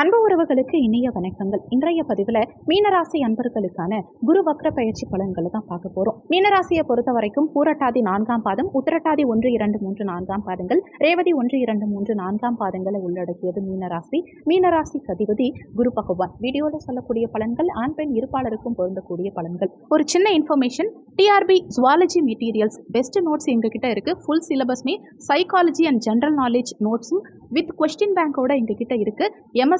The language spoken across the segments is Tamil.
அன்பு உறவுகளுக்கு இனிய வணக்கங்கள். இன்றைய பதிவில் மீனராசி அன்பர்களுக்கான குரு வக்ர பயிற்சி பலன்களை தான் பார்க்க போகிறோம் மீனராசியை பொறுத்த வரைக்கும் பூரட்டாதி நான்காம் பாதம் உத்திரட்டாதி ஒன்று இரண்டு மூன்று நான்காம் பாதங்கள் ரேவதி ஒன்று இரண்டு மூன்று நான்காம் பாதங்களை உள்ளடக்கியது மீனராசி. மீனராசி கதிபதி குரு பகவான். வீடியோவில் சொல்லக்கூடிய பலன்கள் ஆண் பெண் இருப்பாளருக்கும் பொருந்தக்கூடிய பலன்கள். ஒரு சின்ன information TRB zoology materials best notes எங்ககிட்ட இருக்குது ஃபுல் சிலபஸ்மே சைக்காலஜி அண்ட் ஜென்ரல் நாலேஜ் நோட்ஸும் வித் கொஸ்டின் பேங்கோட எங்ககிட்ட இருக்குது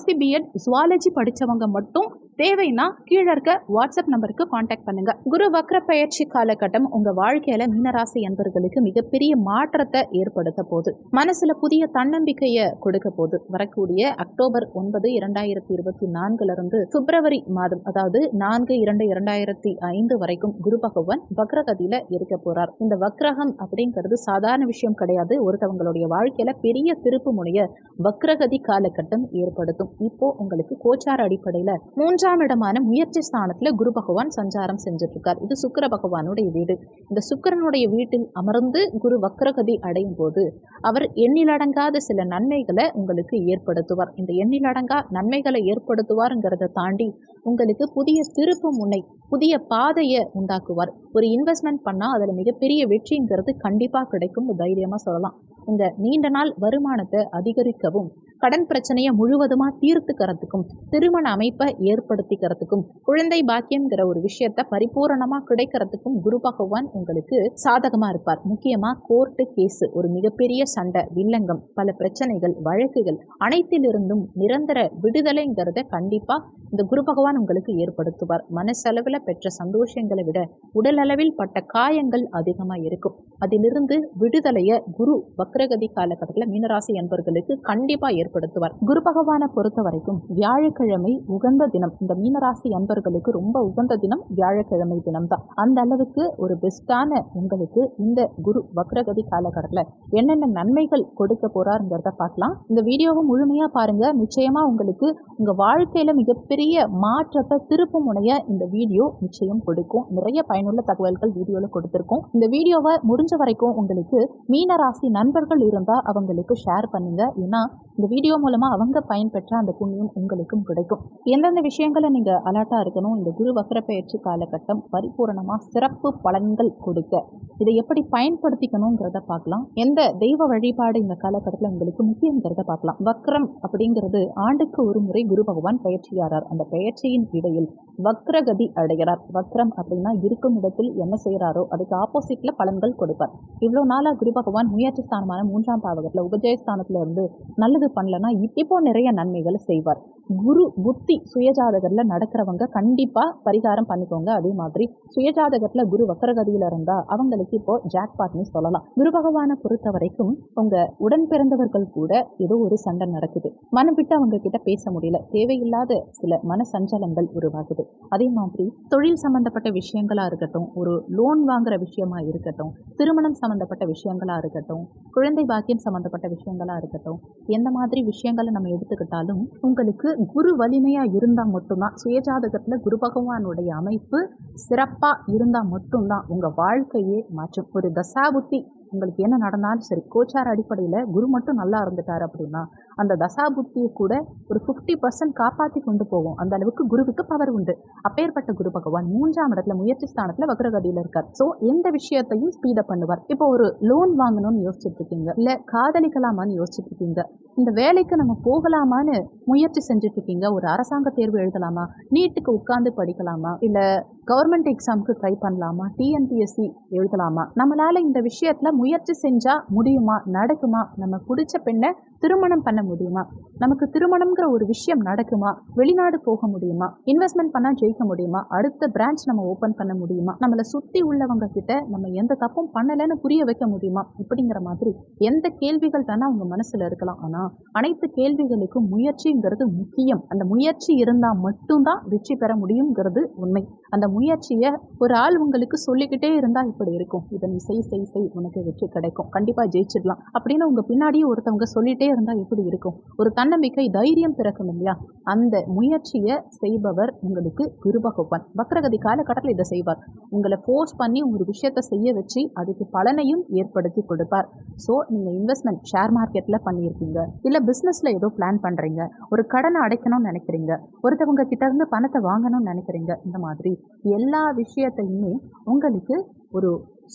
எம்எஸ்சி பிஎட் ஜுவாலஜி படித்தவங்க மட்டும் தேவைன்னா கீழே இருக்க வாட்ஸ்அப் நம்பருக்கு காண்டாக்ட் பண்ணுங்க. குரு வக்ர பயிற்சி காலகட்டம் உங்க வாழ்க்கையில மீனராசி அன்பர்களுக்கு மிகப்பெரிய மாற்றத்தை ஏற்படுத்த போகுது. மனசுல புதிய தன்னம்பிக்கையை கொடுக்க போகுது. வரக்கூடிய அக்டோபர் ஒன்பது இரண்டாயிரத்தி இருபத்தி நான்குல இருந்து பிப்ரவரி மாதம் அதாவது நான்கு இரண்டு இரண்டாயிரத்தி ஐந்து வரைக்கும் குரு பகவான் வக்ரகதியில இருக்க போறார். இந்த வக்ரகம் அப்படிங்கிறது சாதாரண விஷயம் கிடையாது. ஒருத்தவங்களுடைய வாழ்க்கையில பெரிய திருப்பு முனைய வக்ரகதி காலகட்டம் ஏற்படுத்தும். இப்போ உங்களுக்கு கோச்சார அடிப்படையில மூன்றாம் இடமான முயற்சி ஸ்தானத்துல குரு பகவான் சஞ்சாரம் செஞ்சுட்டு இருக்கார் இது சுக்கிர பகவானுடைய வீடு. இந்த சுக்கிரனுடைய வீட்டில் அமர்ந்து குரு வக்ரகதி அடையும் போது அவர் எண்ணிலடங்காத சில நன்மைகளை உங்களுக்கு ஏற்படுத்துவார். இந்த எண்ணிலடங்கா நன்மைகளை ஏற்படுத்துவாருங்கிறத தாண்டி உங்களுக்கு புதிய திருப்பு முனை புதிய பாதையை உண்டாக்குவார். ஒரு இன்வெஸ்ட்மெண்ட் பண்ணால் அதில் மிகப்பெரிய வெற்றிங்கிறது கண்டிப்பாக கிடைக்கும் தைரியமாக சொல்லலாம். உங்கள் நீண்ட நாள் வருமானத்தை அதிகரிக்கவும் கடன் பிரச்சனையை முழுவதுமாக தீர்த்துக்கிறதுக்கும் திருமண அமைப்பை ஏற்படுத்திக்கிறதுக்கும் குழந்தை பாக்கியம்ங்கிற ஒரு விஷயத்த பரிபூரணமாக கிடைக்கிறதுக்கும் குரு பகவான் உங்களுக்கு சாதகமாக இருப்பார். முக்கியமாக கோர்ட்டு கேஸு ஒரு மிகப்பெரிய சண்டை வில்லங்கம் பல பிரச்சனைகள் வழக்குகள் அனைத்திலிருந்தும் நிரந்தர விடுதலைங்கிறத கண்டிப்பாக இந்த குரு பகவான் உங்களுக்கு ஏற்படுத்துவார். மனசளவில் பெற்ற சந்தோஷங்களை விட உடலளவில் பட்ட காயங்கள் அதிகமாக இருக்கும். அதிலிருந்து விடுதலையை குரு வக்ரகதி காலகட்டத்தில் மீனராசி என்பவர்களுக்கு கண்டிப்பாக ஏற்படுத்துவார். குரு பகவானை பொறுத்த வரைக்கும் வியாழக்கிழமை உகந்த தினம். இந்த மீனராசி அன்பர்களுக்கு ரொம்ப உகந்த தினம் வியாழக்கிழமை தினம் தான் அந்த அளவுக்கு ஒரு பெஸ்டான உங்களுக்கு இந்த குரு வக்ரகதி காலகட்டத்தில் என்னென்ன நன்மைகள் கொடுக்க போறாருங்கிறத பார்க்கலாம். இந்த வீடியோவை முழுமையா பாருங்க. நிச்சயமா உங்களுக்கு உங்க வாழ்க்கையில மிகப்பெரிய மாற்றத்தை திருப்பு முனைய இந்த வீடியோ நிச்சயம் கொடுக்கும். நிறைய பயனுள்ள தகவல்கள் வீடியோல கொடுத்திருக்கோம். இந்த வீடியோவை முடிஞ்ச வரைக்கும் உங்களுக்கு மீனராசி நண்பர்கள் இருந்தா அவங்களுக்கு ஷேர் பண்ணுங்க. ஏன்னா இந்த வீடியோ வீடியோ மூலமாக அவங்க பயன்பெற்ற அந்த புண்ணியம் உங்களுக்கும் கிடைக்கும். எந்தெந்த விஷயங்களை நீங்கள் அலர்ட்டாக இருக்கணும் இந்த குரு வக்ர பயிற்சி காலகட்டம் பரிபூரணமா சிறப்பு பலன்கள் கொடுக்க. இதை எப்படி பயன்படுத்திக்கணுங்கிறத பார்க்கலாம். எந்த தெய்வ வழிபாடு இந்த காலகட்டத்தில் உங்களுக்கு முக்கியங்கிறத பார்க்கலாம். வக்ரம் அப்படிங்கிறது ஆண்டுக்கு ஒரு முறை குரு பகவான் பயிற்சியாரார். அந்த பயிற்சியின் இடையில் வக்ரகதி அடைகிறார். வக்ரம் அப்படின்னா இருக்கும் இடத்தில் என்ன செய்கிறாரோ அதுக்கு ஆப்போசிட்ல பலன்கள் கொடுப்பார். இவ்வளோ நாளாக குரு பகவான் முயற்சி ஸ்தானமான மூன்றாம் பாவகத்தில் உபஜயஸ்தானத்துல இருந்து நல்லது பண்ணலன்னா இப்போ நிறைய நன்மைகளை செய்வார். குரு புத்தி சுயஜாதகர்ல நடக்கிறவங்க கண்டிப்பா பரிகாரம் பண்ணிக்கோங்க அதே மாதிரி. சுயஜாதகத்துல குரு வக்கரகதியில இருந்தா அவங்களுக்கு இப்போ ஜாக்பாட்னு சொல்லலாம். குரு பகவானை பொறுத்த வரைக்கும் உங்க உடன் பிறந்தவர்கள் கூட ஏதோ ஒரு சண்டை நடக்குது. மனம் விட்டு அவங்க கிட்ட பேச முடியல. தேவையில்லாத சில மன சஞ்சலங்கள் உருவாகுது. அதே மாதிரி தொழில் சம்பந்தப்பட்ட விஷயங்களா இருக்கட்டும் ஒரு லோன் வாங்குற விஷயமா இருக்கட்டும் திருமணம் சம்பந்தப்பட்ட விஷயங்களா இருக்கட்டும் குழந்தை பாக்கியம் சம்பந்தப்பட்ட விஷயங்களா இருக்கட்டும் எந்த மாதிரி விஷயங்களை நம்ம எடுத்துக்கிட்டாலும் உங்களுக்கு குரு வலிமையா இருந்தா மட்டும்தான் சுயஜாதகத்துல குரு பகவானுடைய அமைப்பு சிறப்பா இருந்தா மட்டும்தான் உங்க வாழ்க்கையே மாற்றும். ஒரு தசாபுத்தி உங்களுக்கு என்ன நடந்தாலும் சரி கோச்சார அடிப்படையில் குரு மட்டும் நல்லா இருந்துட்டார் அப்படின்னா அந்த தசாபுத்தியை கூட ஒரு ஃபிஃப்டி பர்சன்ட் காப்பாற்றி கொண்டு போவோம் அந்த அளவுக்கு குருவுக்கு பவர் உண்டு. அப்பேற்பட்ட குரு பகவான் மூன்றாம் இடத்துல முயற்சி ஸ்தானத்தில் வக்ரகதியில் இருக்கார். ஸோ எந்த விஷயத்தையும் ஸ்பீடப் பண்ணுவார். இப்போ ஒரு லோன் வாங்கணும்னு யோசிச்சுட்டு இருக்கீங்க. இல்லை காதலிக்கலாமான்னு யோசிச்சுட்டு இருக்கீங்க. இந்த வேலைக்கு நம்ம போகலாமான்னு முயற்சி செஞ்சுட்டு இருக்கீங்க. ஒரு அரசாங்க தேர்வு எழுதலாமா? நீட்டுக்கு உட்கார்ந்து படிக்கலாமா? இல்லை கவர்மெண்ட் எக்ஸாமுக்கு ட்ரை பண்ணலாமா? டிஎன்பிஎஸ்சி எழுதலாமா? நம்மளால இந்த விஷயத்துல முயற்சி செஞ்சா முடியுமா? நடக்குமா? நம்ம பிடிச்ச பெண்ணை திருமணம் பண்ண முடியுமா? நமக்கு திருமணம்ங்கிற ஒரு விஷயம் நடக்குமா? வெளிநாடு போக முடியுமா? இன்வெஸ்ட்மெண்ட் பண்ணா ஜெயிக்க முடியுமா? அடுத்த பிரான்ச் நம்ம ஓப்பன் பண்ண முடியுமா? நம்மளை சுத்தி உள்ளவங்க கிட்ட நம்ம எந்த தப்பும் பண்ணலைன்னு புரிய வைக்க முடியுமா? இப்படிங்கிற மாதிரி எந்த கேள்விகள் தானே அவங்க மனசுல இருக்கலாம். ஆனால் அனைத்து கேள்விகளுக்கும் முயற்சிங்கிறது முக்கியம். அந்த முயற்சி இருந்தா மட்டும்தான் வெற்றி பெற முடியுங்கிறது உண்மை. அந்த முயற்சியை ஒரு ஆள் உங்களுக்கு சொல்லிக்கிட்டே இருந்தா இப்படி இருக்கும். இதை நீ செய் செய் செய் உனக்கு வெற்றி கிடைக்கும். கண்டிப்பா ஜெயிச்சிடலாம். அப்படின்னு உங்க பின்னாடியே ஒருத்தவங்க சொல்லிட்டே இருந்தா எப்படி இருக்கும். ஒரு தன்னம்பிக்கை தைரியம் பிறக்கும் இல்லையா? அந்த முயற்சியை செய்பவர் உங்களுக்கு குருபகவான் பக்ரகதி வக்ரகதி காலகட்டத்தில் இதை செய்வார். உங்களை ஃபோர்ஸ் பண்ணி ஒரு விஷயத்தை செய்ய வச்சு அதுக்கு பலனையும் ஏற்படுத்தி கொடுப்பார். ஸோ நீங்கள் இன்வெஸ்ட்மெண்ட் ஷேர் மார்க்கெட்டில் பண்ணியிருக்கீங்க. இல்லை பிஸ்னஸில் ஏதோ பிளான் பண்ணுறீங்க ஒரு கடனை அடைக்கணும்னு நினைக்கிறீங்க. ஒருத்தவங்க கிட்டேருந்து பணத்தை வாங்கணும்னு நினைக்கிறீங்க. இந்த மாதிரி எல்லா விஷயத்தையுமே உங்களுக்கு ஒரு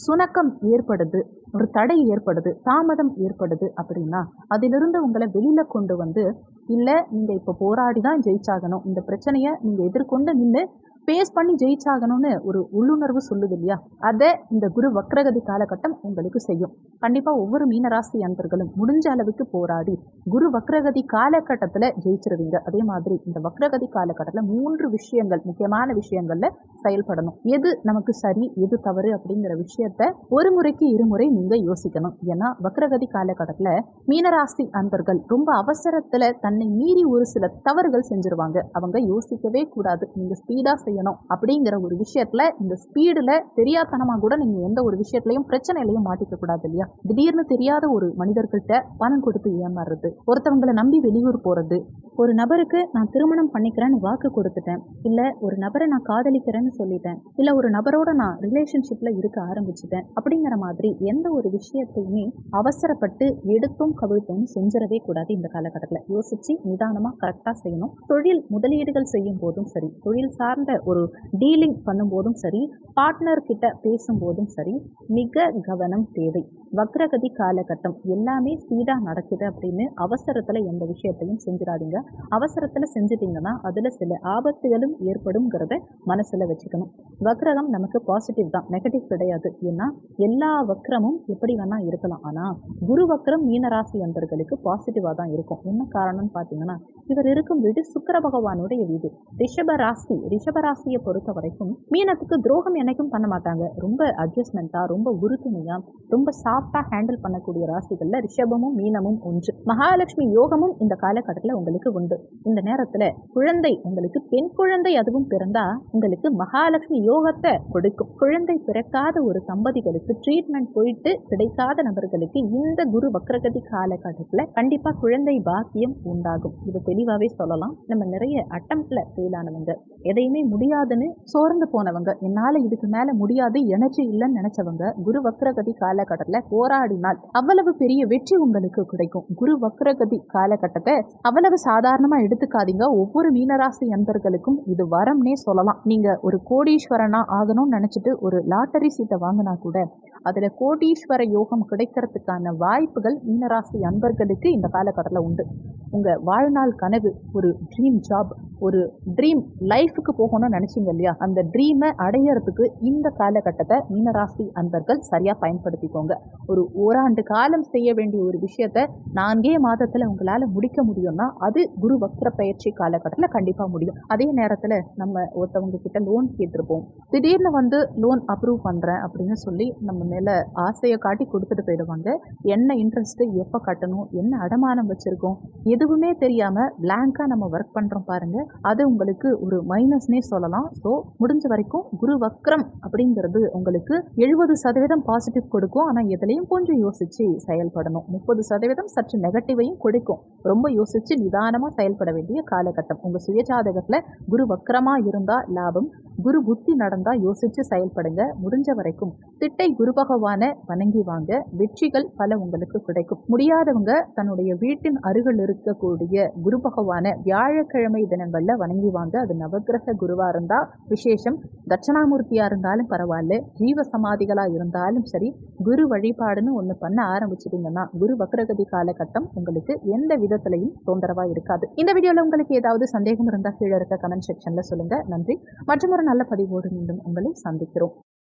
சுணக்கம் ஏற்படுது. ஒரு தடை ஏற்படுது தாமதம் ஏற்படுது அப்படின்னா அதிலிருந்து உங்களை வெளியில கொண்டு வந்து இல்லை நீங்கள் இப்போ போராடி தான் ஜெயிச்சாகணும். இந்த பிரச்சனையை நீங்கள் எதிர்கொண்டு நின்று ஃபேஸ் பண்ணி ஜெயிச்சாகணும்னு ஒரு உள்ளுணர்வு சொல்லுது இல்லையா? அதை இந்த குரு வக்ரகதி காலகட்டம் உங்களுக்கு செய்யும். கண்டிப்பாக ஒவ்வொரு மீனராசி அன்பர்களும் முடிஞ்ச அளவுக்கு போராடி குரு வக்ரகதி காலகட்டத்தில் ஜெயிச்சிருவீங்க. அதே மாதிரி இந்த வக்ரகதி காலகட்டத்தில் மூன்று விஷயங்கள் முக்கியமான விஷயங்கள்ல செயல்படணும். எது நமக்கு சரி எது தவறு அப்படிங்கிற விஷயத்த ஒரு முறைக்கு இருமுறை நீங்க யோசிக்கணும். ஏன்னா வக்ரகதி காலகட்டத்தில் மீனராசி அன்பர்கள் ரொம்ப அவசரத்துல தன்னை மீறி ஒரு சில தவறுகள் செஞ்சிருவாங்க. அவங்க யோசிக்கவே கூடாது. நீங்க ஸ்பீடா செய்யணும் அப்படிங்கிற ஒரு விஷயத்துல இந்த ஸ்பீடுல தெரியாதனமா கூட நீங்க எந்த ஒரு விஷயத்திலையும் பிரச்சனையிலையும் மாட்டிக்க கூடாது இல்லையா? திடீர்னு தெரியாத ஒரு மனிதர்கிட்ட பணம் கொடுத்து ஏமாறுறது ஒருத்தவங்களை நம்பி வெளியூர் போறது ஒரு நபருக்கு நான் திருமணம் பண்ணிக்கிறேன்னு வாக்கு கொடுத்துட்டேன். இல்ல ஒரு நபரை நான் காதலிக்கிறேன்னு சொல்லிட்டேன். இல்ல ஒரு நபரோட நான் ரிலேஷன்ஷிப்ல இருக்க ஆரம்பிச்சிட்டேன். அப்படிங்கிற மாதிரி எந்த ஒரு விஷயத்தையுமே அவசரப்பட்டு எடுத்தும் கவிழ்த்தும் செஞ்சிடவே கூடாது இந்த காலகட்டத்தில். யோசிச்சு நிதானமா கரெக்டா செய்யணும். தொழில் முதலீடுகள் செய்யும் போதும் சரி. தொழில் சார்ந்த ஒரு டீலிங் பண்ணும்போதும் சரி. பார்ட்னர் கிட்ட பேசும்போதும் சரி. மிக கவனம் தேவை. வக்ரகதி காலகட்டம் எல்லாமே ஸ்பீடாக நடக்குது அப்படின்னு அவசரத்தில் எந்த விஷயத்தையும் செஞ்சிடாதீங்க. அவசரத்தில் செஞ்சிட்டிங்கன்னா அதில் சில ஆபத்துகளும் ஏற்படுங்கிறத மனசில் வச்சுக்கணும். வக்ரகம் நமக்கு பாசிட்டிவ் தான். நெகட்டிவ் கிடையாது. ஏன்னா எல்லா வக்ரமும் எப்படி வேணால் இருக்கலாம். ஆனால் குரு வக்ரம் மீனராசி அன்பர்களுக்கு பாசிட்டிவாக தான் இருக்கும். என்ன காரணம்னு பார்த்தீங்கன்னா இவர் இருக்கும் வீடு சுக்கர பகவானுடைய வீடு. ரிஷப ராசி ரிஷப ராசியை பொறுத்த வரைக்கும் மீனத்துக்கு துரோகம் என்னைக்கும் பண்ண மாட்டாங்க. ரொம்ப அட்ஜஸ்ட்மெண்ட்டாக ரொம்ப உறுதுணையாக ரொம்ப சாஃப்டாக ஹேண்டில் பண்ணக்கூடிய ராசிகளில் ரிஷபமும் மீனமும் ஒன்று. மகாலட்சுமி யோகமும் இந்த காலகட்டத்தில் உங்களுக்கு உண்டு. இந்த நேரத்துல குழந்தை உங்களுக்கு பெண் குழந்தை அதுவும் பிறந்தா உங்களுக்கு மகாலட்சுமி யோகத்தை கொடுக்கும். குழந்தை பிறக்காத ஒரு தம்பதிகளுக்கு ட்ரீட்மெண்ட் போயிட்டு கிடைக்காத நபர்களுக்கு இந்த குரு வக்ரகதி காலகட்டத்துல கண்டிப்பா குழந்தை பாக்கியம் உண்டாகும். இது தெளிவாவே சொல்லலாம். நம்ம நிறைய அட்டம்ப்ட்ல ஃபெயில் ஆனவங்க எதையுமே முடியாதுன்னு சோர்ந்து போனவங்க என்னால இதுக்கு மேல முடியாது எனர்ஜி இல்லைன்னு நினைச்சவங்க குரு வக்ரகதி காலகட்டத்துல போராடினால் அவ்வளவு பெரிய வெற்றி உங்களுக்கு கிடைக்கும். குரு வக்ரகதி காலகட்டத்தை அவ்வளவு சாதாரணமாக எடுத்துக்காதீங்க. ஒவ்வொரு மீனராசி அன்பர்களுக்கும் இது வரம்னே சொல்லலாம். நீங்கள் ஒரு கோடீஸ்வரனாக ஆகணும்னு நினச்சிட்டு ஒரு லாட்டரி சீட்டை வாங்கினா கூட அதில் கோடீஸ்வர யோகம் கிடைக்கிறதுக்கான வாய்ப்புகள் மீனராசி அன்பர்களுக்கு இந்த காலகட்டத்தில் உண்டு. உங்கள் வாழ்நாள் கனவு ஒரு ட்ரீம் ஜாப் ஒரு ட்ரீம் லைஃபுக்கு போகணும்னு நினச்சிங்க இல்லையா? அந்த ட்ரீமை அடையிறதுக்கு இந்த காலகட்டத்தை மீனராசி அன்பர்கள் சரியாக பயன்படுத்திக்கோங்க. ஒரு ஓராண்டு காலம் செய்ய வேண்டிய ஒரு விஷயத்த நான்கே மாதத்தில் உங்களால் முடிக்க முடியும்னா அது குரு வக்ர பயிற்சி காலகட்டத்தில் கண்டிப்பாக முடியும். அதே நேரத்தில் நம்ம ஒருத்தவங்க கிட்ட லோன் கேட்டிருப்போம். திடீர்னு வந்து லோன் அப்ரூவ் பண்ணுறேன் அப்படின்னு சொல்லி நம்ம மேலே ஆசையை காட்டி கொடுத்துட்டு போயிடுவாங்க. என்ன இன்ட்ரெஸ்ட்டு எப்போ கட்டணும் என்ன அடமானம் வச்சுருக்கோம் எதுவுமே தெரியாமல் பிளாங்காக நம்ம ஒர்க் பண்ணுறோம் பாருங்கள் அது உங்களுக்கு ஒரு மைனஸ்னே சொல்லலாம். ஸோ முடிஞ்ச வரைக்கும் குரு வக்ரம் அப்படிங்கிறது உங்களுக்கு எழுபது சதவீதம் பாசிட்டிவ் கொடுக்கும். ஆனால் எதுலையும் கொஞ்சம் யோசிச்சு செயல்படணும். முப்பது சதவீதம் சற்று நெகட்டிவையும் கொடுக்கும். ரொம்ப யோசிச்சு நிதானமாக செயல்பட வேண்டிய காலகட்டம். உங்கள் சுயஜாதகத்தில் குரு வக்ரமாக இருந்தால் லாபம் குரு புத்தி நடந்தால் யோசிச்சு செயல்படுங்க. முடிஞ்ச வரைக்கும் திட்டை குரு பகவான வணங்கி வாங்க. வெற்றிகள் பல உங்களுக்கு கிடைக்கும். முடியாதவங்க தன்னுடைய வீட்டின் அருகில் இருக்கக்கூடிய குரு பகவான வியாழக்கிழமை தினங்கள்ல வணங்கி வாங்க. அது நவகிரக குருவா இருந்தா விசேஷம். தட்சணாமூர்த்தியா இருந்தாலும் பரவாயில்ல. ஜீவ சமாதிகளா இருந்தாலும் சரி குரு வழிபாடுன்னு ஒன்று பண்ண ஆரம்பிச்சிட்டிங்கன்னா குரு வக்ரகதி காலகட்டம் உங்களுக்கு எந்த விதத்திலையும் தொந்தரவா இருக்காது. இந்த வீடியோல உங்களுக்கு ஏதாவது சந்தேகம் இருந்தால் கீழே இருக்க கமெண்ட் செக்ஷன்ல சொல்லுங்க. நன்றி. மற்றும் ஒரு நல்ல பதிவோடு மீண்டும் உங்களை சந்திக்கிறோம்.